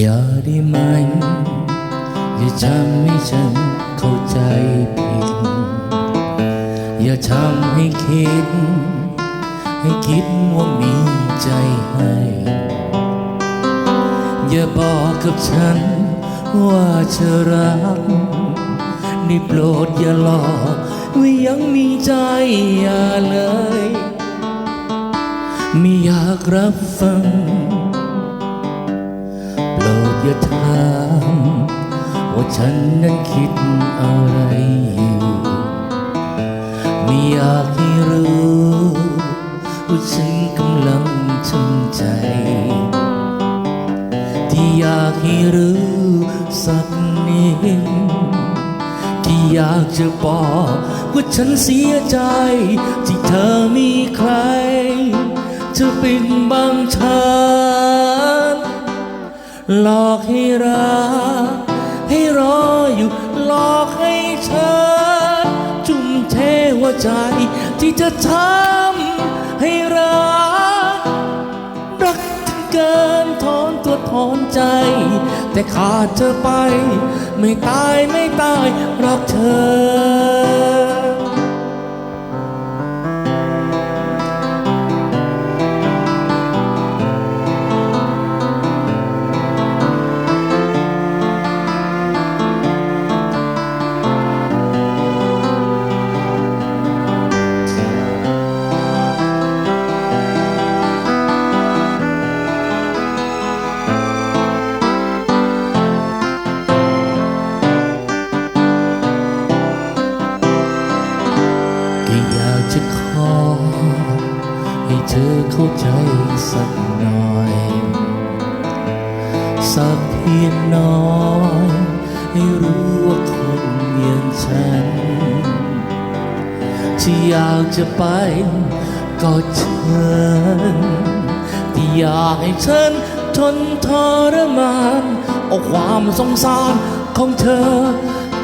อย่าได้ไหมอย่าทำให้ฉันเข้าใจผิด อย่าทำให้คิด ให้คิดว่ามีใจให้ อย่าบอกกับฉันว่าเธอรักนี่โปรดอย่าหลอกว่ายังมีใจอย่าเลย ไม่อยากรับฟัง รดอย่าถามว่าฉันนั้นคิดอะไรอยู่ไม่อยากให้รู้ว่าฉันกำลังทำใจ ที่อยากให้รู้สักนิดที่อยากจะบอกว่าฉันเสียใจ ที่เธอมีใคร จะเป็นบางฉัน หลอกให้รักให้รออยู่ หลอกให้เธอ จุ่มเทหัวใจ ที่จะทำให้รัก รักถึงเกินถอนตัวถอนใจ แต่ขาดเธอไป ไม่ตายไม่ตายรักเธอ จะขอ ให้เธอเข้าใจสักหน่อย สักเพียงน้อยให้รู้ว่าคนอย่างฉัน ที่อยากจะไปก็เชิญที่อยากให้ฉันทนทรมานเอาความสงสารของเธอ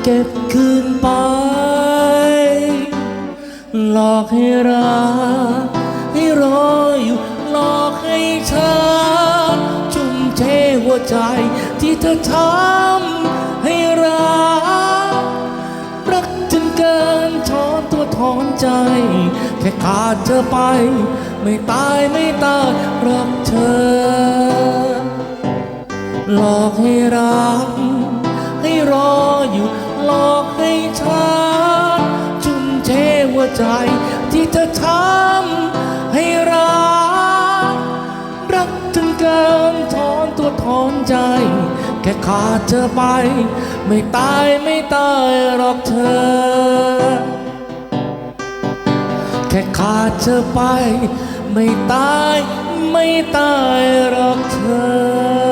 เก็บคืนไป หลอกให้รักให้รออยู่หลอกให้ฉันจุ่มเทหัวใจที่เธอทำให้รักรักจนเกินถอนตัวถอนใจ แค่ขาดเธอไป ไม่ตายไม่ตายรักเธอ หลอกให้รัก ให้รออยู่หลอกให้ฉันจุ่มเทหัว ใจที่เธอทำให้รัก รักจนเกินถอนตัวถอนใจ แค่ขาดเธอไป ไม่ตายไม่ตายหรอกเธอ แค่ขาดเธอไป ไม่ตายไม่ตายหรอกเธอ